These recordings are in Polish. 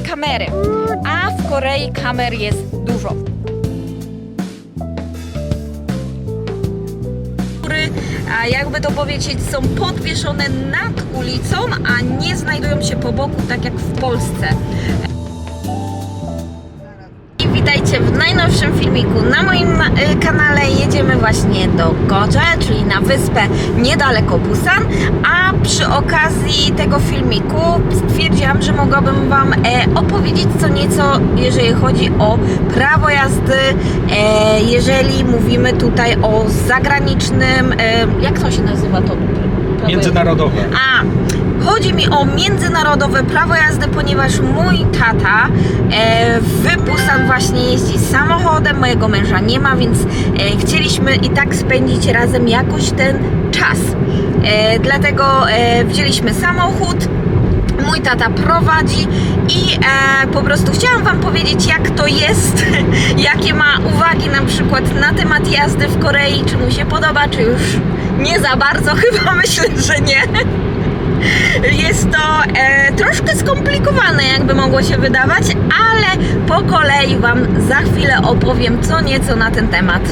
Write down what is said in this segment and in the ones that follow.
kamery, a w Korei kamer jest dużo. A jakby to powiedzieć, są podwieszone nad ulicą, a nie znajdują się po boku, tak jak w Polsce. Najnowszym filmiku na moim y, kanale. Jedziemy właśnie do Goje, czyli na wyspę niedaleko Busan. A przy okazji tego filmiku stwierdziłam, że mogłabym Wam e, opowiedzieć co nieco, jeżeli chodzi o prawo jazdy, e, jeżeli mówimy tutaj o zagranicznym, e, jak to się nazywa to? Międzynarodowe. a, chodzi mi o międzynarodowe prawo jazdy, ponieważ mój tata e, w Busan właśnie jeździ samochodem, mojego męża nie ma, więc e, chcieliśmy i tak spędzić razem jakoś ten czas. E, dlatego e, wzięliśmy samochód. Mój tata prowadzi i e, po prostu chciałam Wam powiedzieć, jak to jest, jakie ma uwagi na przykład na temat jazdy w Korei, czy mu się podoba, czy już nie za bardzo, chyba myślę, że nie. Jest to e, troszkę skomplikowane, jakby mogło się wydawać, ale po kolei Wam za chwilę opowiem co nieco na ten temat.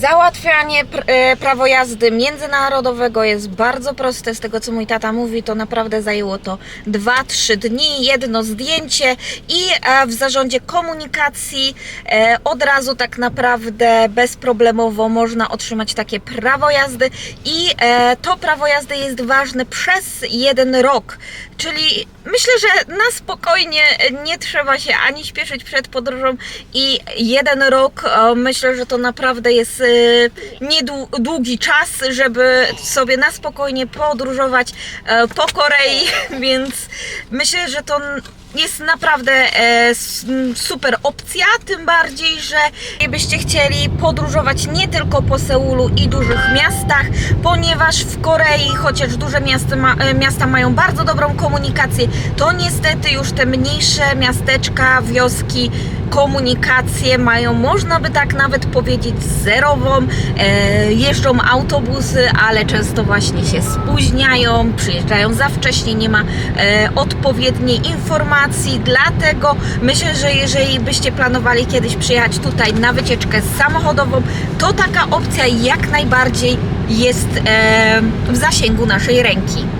Załatwianie e, prawo jazdy międzynarodowego jest bardzo proste. Z tego co mój tata mówi, to naprawdę zajęło to 2-3 dni, jedno zdjęcie i e, w zarządzie komunikacji e, od razu tak naprawdę bezproblemowo można otrzymać takie prawo jazdy i to prawo jazdy jest ważne przez jeden rok. Czyli myślę, że na spokojnie nie trzeba się ani śpieszyć przed podróżą i jeden rok myślę, że to naprawdę jest e, niedługi czas, żeby sobie na spokojnie podróżować e, po Korei, więc myślę, że to jest naprawdę e, super opcja, tym bardziej, że byście chcieli podróżować nie tylko po Seulu i dużych miastach, ponieważ w Korei, chociaż duże miasta, ma, e, miasta mają bardzo dobrą komunikację, to niestety już te mniejsze miasteczka, wioski, komunikację mają, można by tak nawet powiedzieć, zerową. E, jeżdżą autobusy, ale często właśnie się spóźniają, przyjeżdżają za wcześnie, nie ma e, odpowiedniej informacji. Dlatego myślę, że jeżeli byście planowali kiedyś przyjechać tutaj na wycieczkę samochodową, to taka opcja jak najbardziej jest w zasięgu naszej ręki.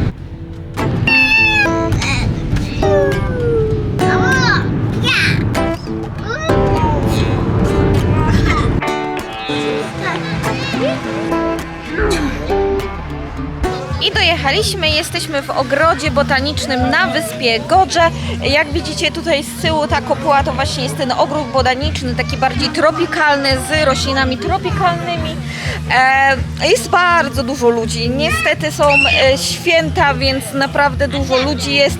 I dojechaliśmy, jesteśmy w ogrodzie botanicznym na wyspie Godże. Jak widzicie tutaj z tyłu ta kopuła to właśnie jest ten ogród botaniczny, taki bardziej tropikalny, z roślinami tropikalnymi. E, jest bardzo dużo ludzi. Niestety są e, święta, więc naprawdę dużo ludzi jest.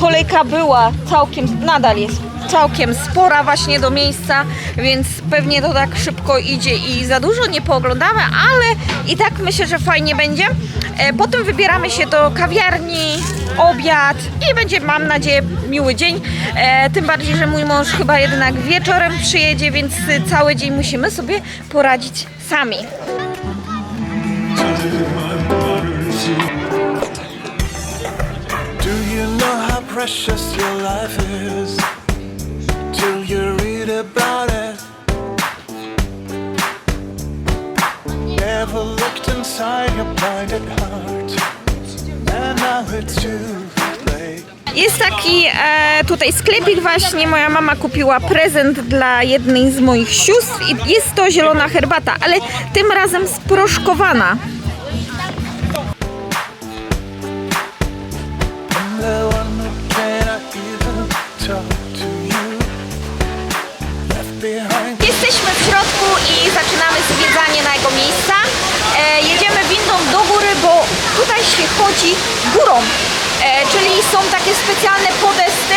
Kolejka była całkiem, nadal jest całkiem spora właśnie do miejsca, więc pewnie to tak szybko idzie i za dużo nie pooglądamy, ale i tak myślę, że fajnie będzie. E, Potem wybieramy się do kawiarni, obiad i będzie, mam nadzieję, miły dzień. E, Tym bardziej, że mój mąż chyba jednak wieczorem przyjedzie, więc cały dzień musimy sobie poradzić sami. Precious your life is? Till you read about it. Never looked inside your blinded heart. And now it's too late. Jest taki e, tutaj sklepik właśnie, moja mama kupiła prezent dla jednej z moich sióstr i jest to zielona herbata, ale tym razem sproszkowana. Chodzi górą. E, czyli są takie specjalne podesty.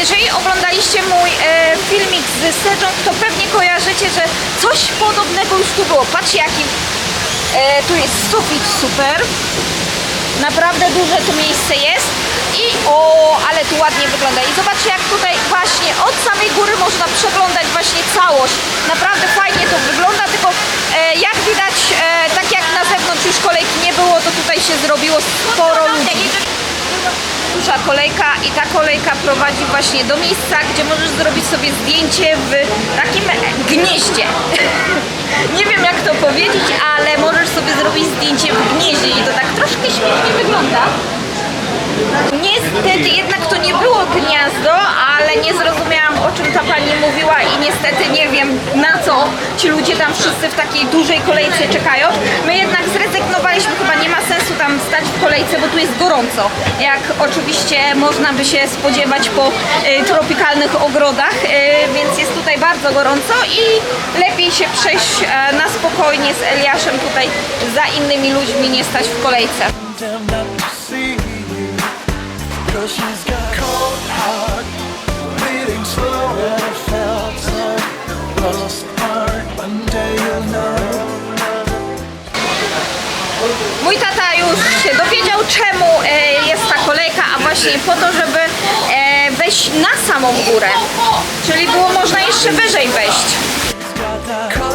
Jeżeli oglądaliście mój e, filmik z Sejong, to pewnie kojarzycie, że coś podobnego już tu było. Patrzcie jaki e, tu jest sufit super. Naprawdę duże to miejsce jest. I o, ale tu ładnie wygląda. I zobaczcie jak tutaj właśnie od samej góry można przeglądać właśnie całość. Naprawdę fajnie to wygląda, tylko e, jak widać, e, tak jak na zewnątrz już kolejki nie było, to tutaj się zrobiło sporo ludzi. Dłuższa kolejka i ta kolejka prowadzi właśnie do miejsca, gdzie możesz zrobić sobie zdjęcie w takim gnieździe. Nie wiem jak to powiedzieć, ale możesz sobie zrobić zdjęcie w gnieździe i to tak troszkę śmiesznie wygląda. Niestety jednak to nie było gniazdo, ale nie zrozumiałam o czym ta pani mówiła i niestety nie wiem na co ci ludzie tam wszyscy w takiej dużej kolejce czekają. My jednak zrezygnowaliśmy, chyba nie ma sensu tam stać w kolejce, bo tu jest gorąco. Jak oczywiście można by się spodziewać po y, tropikalnych ogrodach, y, więc jest tutaj bardzo gorąco i lepiej się przejść e, na spokojnie z Eliaszem tutaj za innymi ludźmi, nie stać w kolejce. Cause she's got a cold heart, beating slow and it felt so lost heart. One day you'll know. Mój tata już się dowiedział, czemu e, jest ta kolejka, a właśnie po to, żeby e, wejść na samą górę. Czyli było można jeszcze wyżej wejść. Got that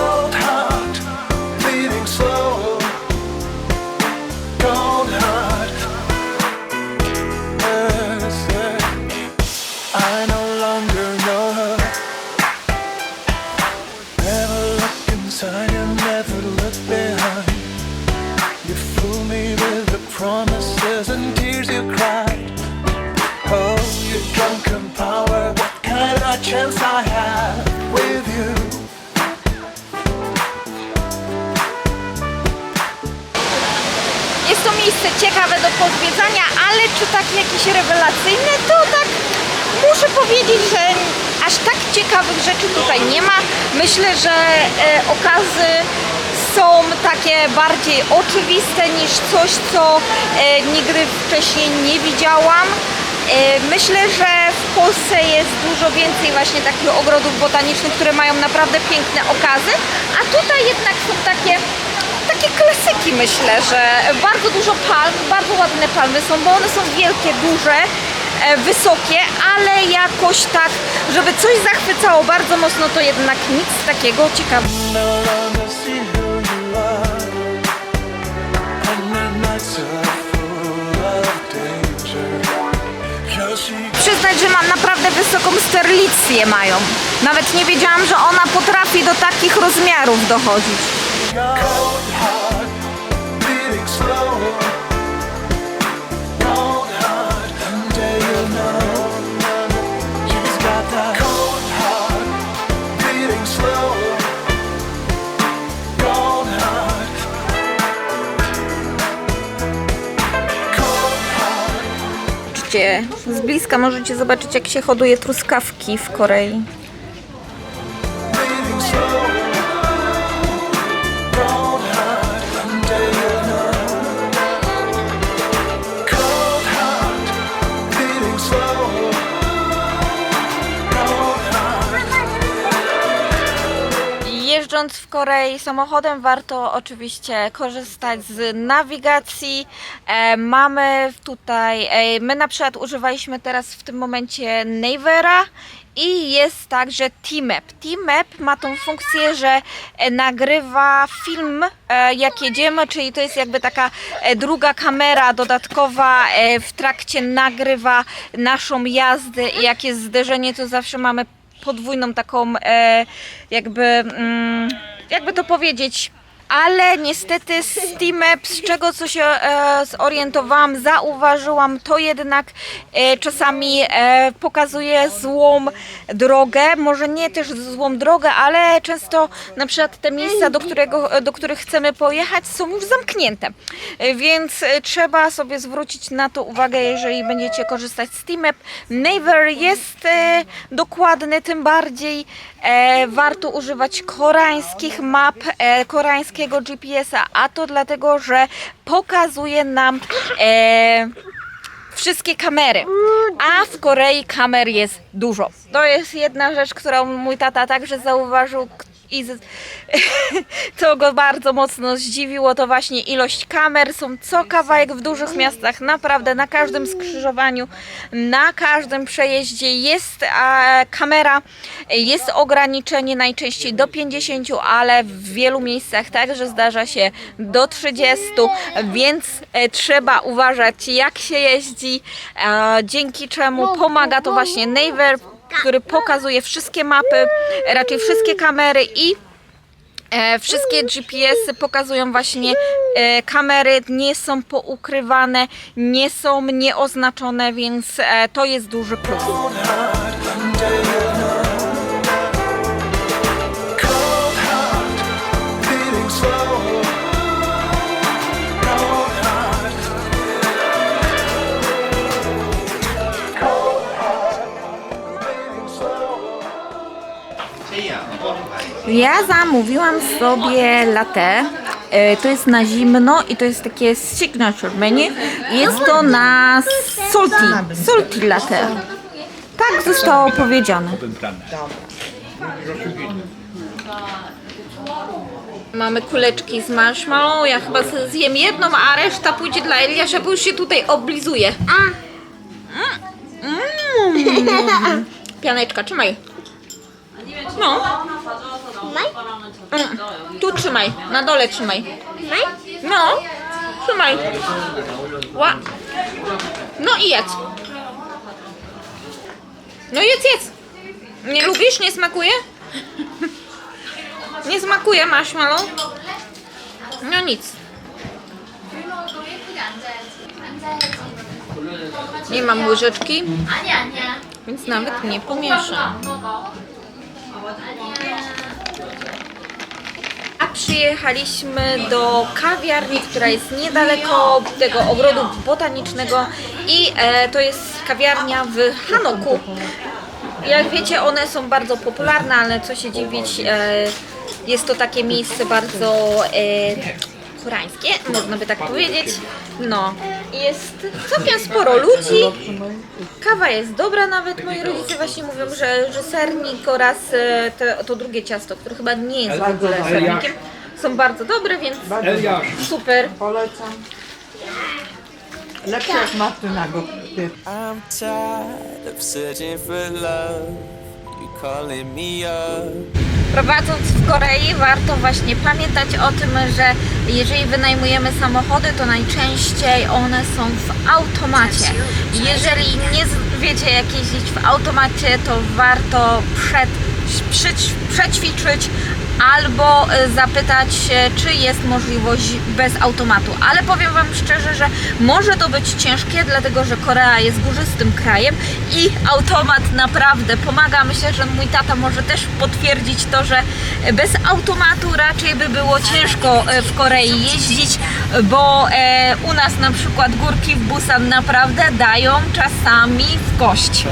rewelacyjne, to tak muszę powiedzieć, że aż tak ciekawych rzeczy tutaj nie ma. Myślę, że e, okazy są takie bardziej oczywiste niż coś, co e, nigdy wcześniej nie widziałam. E, Myślę, że w Polsce jest dużo więcej właśnie takich ogrodów botanicznych, które mają naprawdę piękne okazy, a tutaj jednak są takie takie klasyki myślę, że bardzo dużo palm, bardzo ładne palmy są, bo one są wielkie, duże, wysokie, ale jakoś tak, żeby coś zachwycało bardzo mocno, to jednak nic takiego ciekawego. Przyznać, że mam naprawdę wysoką sterlicję mają. Nawet nie wiedziałam, że ona potrafi do takich rozmiarów dochodzić. Oczywiście z bliska możecie zobaczyć, jak się hoduje truskawki w Korei. Jeżdżąc w Korei samochodem warto oczywiście korzystać z nawigacji. E, mamy tutaj, e, my na przykład używaliśmy teraz w tym momencie Navera i jest także T-Map. T-Map ma tą funkcję, że e, nagrywa film jak jedziemy, czyli to jest jakby taka druga kamera dodatkowa w trakcie nagrywa naszą jazdę i jak jest zderzenie to zawsze mamy podwójną taką e, jakby mm, jakby to powiedzieć ale niestety Steamap, z czego co się e, zorientowałam, zauważyłam, to jednak e, czasami e, pokazuje złą drogę, może nie też złą drogę, ale często na przykład te miejsca, do, którego, do których chcemy pojechać są już zamknięte, E, więc e, trzeba sobie zwrócić na to uwagę, jeżeli będziecie korzystać z Steamap. Naver jest e, dokładny, tym bardziej e, warto używać koreańskich map, e, koreańskiego GPS-a, a to dlatego, że pokazuje nam e, wszystkie kamery, a w Korei kamer jest dużo. To jest jedna rzecz, którą mój tata także zauważył, i z... co go bardzo mocno zdziwiło, to właśnie ilość kamer. Są co kawałek w dużych miastach, naprawdę na każdym skrzyżowaniu, na każdym przejeździe jest e, kamera. Jest ograniczenie najczęściej do 50, ale w wielu miejscach także zdarza się do 30, więc e, trzeba uważać jak się jeździ, dzięki czemu pomaga to właśnie Naver, który pokazuje wszystkie mapy, raczej wszystkie kamery i E, wszystkie GPS-y pokazują właśnie e, kamery, nie są poukrywane, nie są nieoznaczone, więc e, to jest duży plus. Ja zamówiłam sobie latte. E, To jest na zimno i to jest takie signature menu. Jest to na salty, salty latte. Tak zostało powiedziane. Mamy kuleczki z marshmallow. Ja chyba sobie zjem jedną, a reszta pójdzie dla Eliasza, bo już się tutaj oblizuje. Mm. Pianeczka, trzymaj. No. Mm. Tu trzymaj, na dole trzymaj. No, trzymaj. Ła. No i jedz. No jedz, jedz. Nie lubisz? Nie smakuje? Nie smakuje marshmallow? No nic. Nie mam łyżeczki, więc nawet nie pomieszam. Przyjechaliśmy do kawiarni, która jest niedaleko tego ogrodu botanicznego i e, to jest kawiarnia w Hanoku. Jak wiecie, one są bardzo popularne, ale co się dziwić, e, jest to takie miejsce bardzo e, koreańskie, można by tak powiedzieć. No, jest całkiem sporo ludzi. Kawa jest dobra nawet, moi rodzice właśnie mówią, że, że sernik oraz e, te, to drugie ciasto, które chyba nie jest w ogóle sernikiem, są bardzo dobre, więc super. Polecam. Lepsze jak Martyna go. I'm tired of searching for love. Prowadząc w Korei warto właśnie pamiętać o tym, że jeżeli wynajmujemy samochody, to najczęściej one są w automacie. Jeżeli nie wiecie jak jeździć w automacie, to warto przed, przeć- przećwiczyć albo y, zapytać czy jest możliwość bez automatu. Ale powiem Wam szczerze, że może to być ciężkie, dlatego że Korea jest górzystym krajem i automat naprawdę pomaga. Myślę, że mój tata może też potwierdzić to, że bez automatu raczej by było ciężko e, w Korei jeździć, bo e, u nas na przykład górki w Busan naprawdę dają czasami w kość.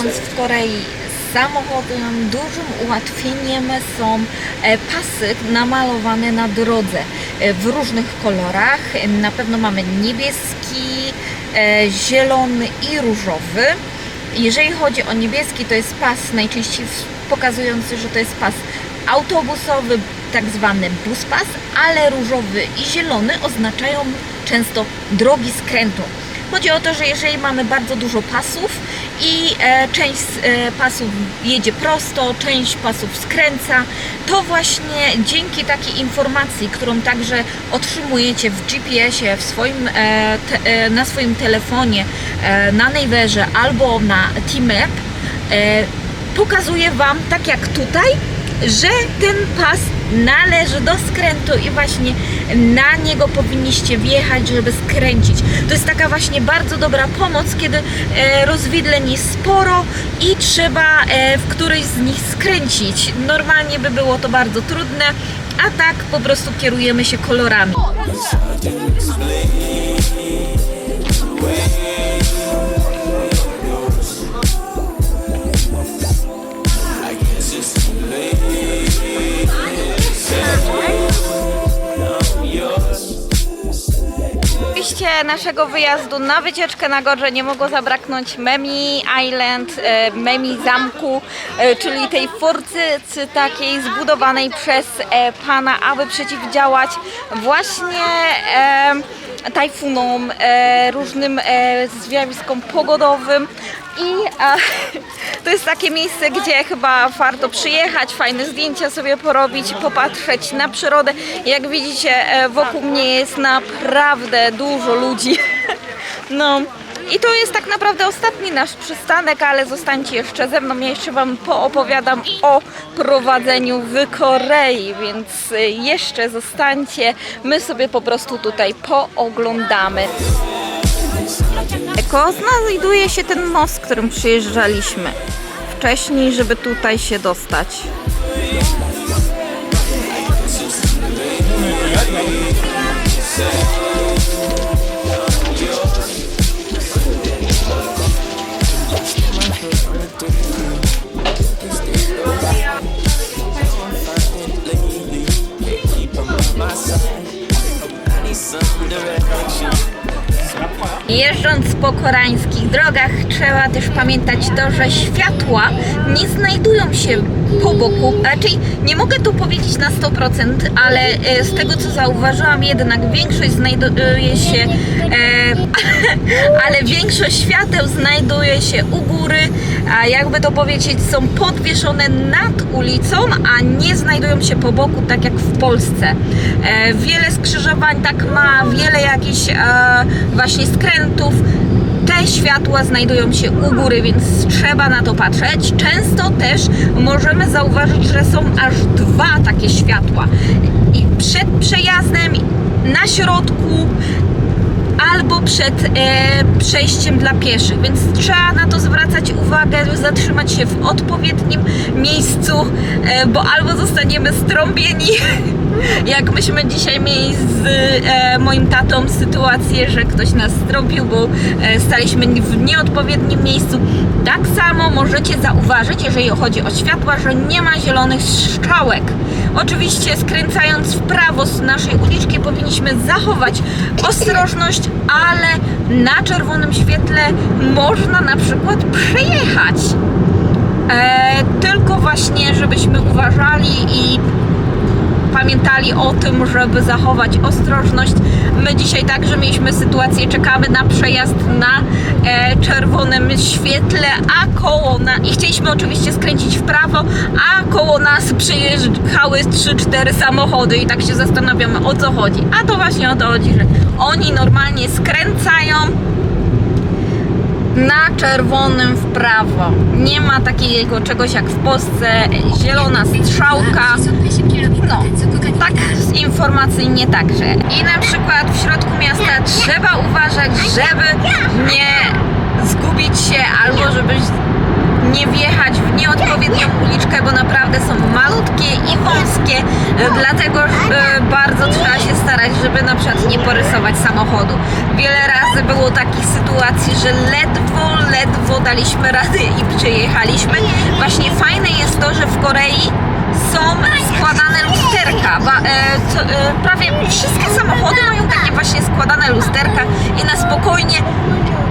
Idąc w Korei samochodem, dużym ułatwieniem są e, pasy namalowane na drodze e, w różnych kolorach. Na pewno mamy niebieski, e, zielony i różowy. Jeżeli chodzi o niebieski, to jest pas najczęściej pokazujący, że to jest pas autobusowy, tak zwany buspas, ale różowy i zielony oznaczają często drogi skrętu. Chodzi o to, że jeżeli mamy bardzo dużo pasów i e, część e, pasów jedzie prosto, część pasów skręca, to właśnie dzięki takiej informacji, którą także otrzymujecie w GPS-ie, w swoim, e, na swoim telefonie, na Naverze albo na T-Map, pokazuje Wam, tak jak tutaj, że ten pas należy do skrętu i właśnie na niego powinniście wjechać, żeby skręcić. To jest taka właśnie bardzo dobra pomoc, kiedy e, rozwidleń jest sporo i trzeba e, w któryś z nich skręcić. Normalnie by było to bardzo trudne, a tak po prostu kierujemy się kolorami. Oczywiście naszego wyjazdu na wycieczkę na Gorze nie mogło zabraknąć Memi Island, e, Memi Zamku, e, czyli tej fortycy takiej zbudowanej przez e, Pana, aby przeciwdziałać właśnie tajfunom, różnym zjawiskom pogodowym i e, to jest takie miejsce, gdzie chyba warto przyjechać, fajne zdjęcia sobie porobić, popatrzeć na przyrodę. Jak widzicie, e, wokół mnie jest naprawdę dużo ludzi. No. I to jest tak naprawdę ostatni nasz przystanek, ale zostańcie jeszcze ze mną. Ja jeszcze Wam poopowiadam o prowadzeniu w Korei, więc y, jeszcze zostańcie. My sobie po prostu tutaj pooglądamy. Eko znajduje się ten most, którym przyjeżdżaliśmy wcześniej, żeby tutaj się dostać. Po koreańskich drogach trzeba też pamiętać to, że światła nie znajdują się po boku. Raczej nie mogę tu powiedzieć na 100%, ale e, z tego co zauważyłam jednak większość znajduje się, e, ale większość świateł znajduje się u góry, a jakby to powiedzieć są podwieszone nad ulicą, a nie znajdują się po boku tak jak w Polsce. E, wiele skrzyżowań tak ma, wiele jakichś e, właśnie skrętów. Te światła znajdują się u góry, więc trzeba na to patrzeć. Często też możemy zauważyć, że są aż dwa takie światła. I przed przejazdem, na środku, albo przed e, przejściem dla pieszych, więc trzeba na to zwracać uwagę, zatrzymać się w odpowiednim miejscu, e, bo albo zostaniemy strąbieni, jak myśmy dzisiaj mieli z e, moim tatą sytuację, że ktoś nas strąbił, bo e, staliśmy w nieodpowiednim miejscu. Tak samo możecie zauważyć, jeżeli chodzi o światła, że nie ma zielonych strzałek. Oczywiście skręcając w prawo z naszej uliczki powinniśmy zachować ostrożność, ale na czerwonym świetle można na przykład przejechać. E, tylko właśnie, żebyśmy uważali i pamiętali o tym, żeby zachować ostrożność. My dzisiaj także mieliśmy sytuację, czekamy na przejazd na e, czerwonym świetle, a koło na... i chcieliśmy oczywiście skręcić w prawo, a koło nas przyjeżdżały 3-4 samochody i tak się zastanawiamy o co chodzi. A to właśnie o to chodzi, że oni normalnie skręcają na czerwonym w prawo. Nie ma takiego czegoś jak w Polsce zielona strzałka. No, tak informacyjnie także. I na przykład w środku miasta trzeba uważać, żeby nie zgubić się albo żeby nie wjechać w nieodpowiednią uliczkę, bo naprawdę są malutkie i wąskie, e, dlatego e, żeby na przykład nie porysować samochodu. Wiele razy było takich sytuacji, że ledwo, ledwo daliśmy rady i przyjechaliśmy. Właśnie fajne jest to, że w Korei są składane lusterka. Ba, e, co, e, prawie wszystkie samochody mają takie właśnie składane lusterka i na spokojnie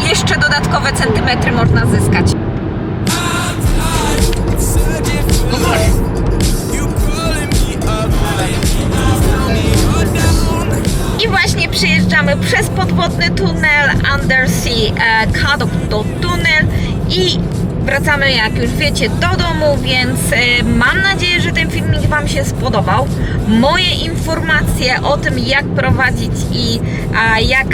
jeszcze dodatkowe centymetry można zyskać. Przejeżdżamy przez podwodny tunel Undersea e, Kadokdo Tunnel i wracamy, jak już wiecie, do domu, więc e, mam nadzieję, że ten filmik Wam się spodobał. Moje informacje o tym, jak prowadzić i jak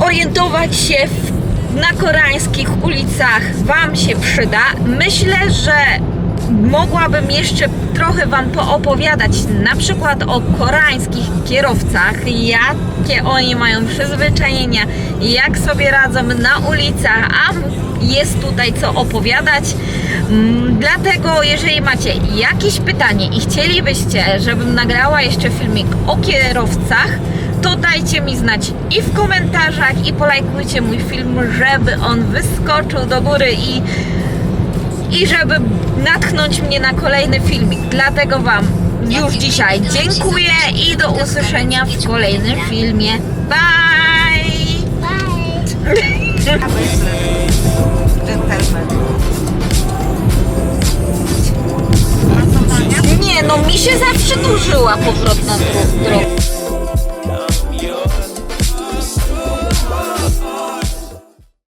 orientować się w, na koreańskich ulicach Wam się przyda. Myślę, że mogłabym jeszcze trochę Wam poopowiadać na przykład o koreańskich kierowcach, jakie oni mają przyzwyczajenia, jak sobie radzą na ulicach, a jest tutaj co opowiadać. Mm, Dlatego, jeżeli macie jakieś pytanie i chcielibyście, żebym nagrała jeszcze filmik o kierowcach, to dajcie mi znać i w komentarzach, i polajkujcie mój film, żeby on wyskoczył do góry i i żeby natchnąć mnie na kolejny filmik. Dlatego Wam już dzisiaj dziękuję i do usłyszenia w kolejnym filmie. Bye! Bye. Nie no, mi się zawsze dłużyła powrotna drogą.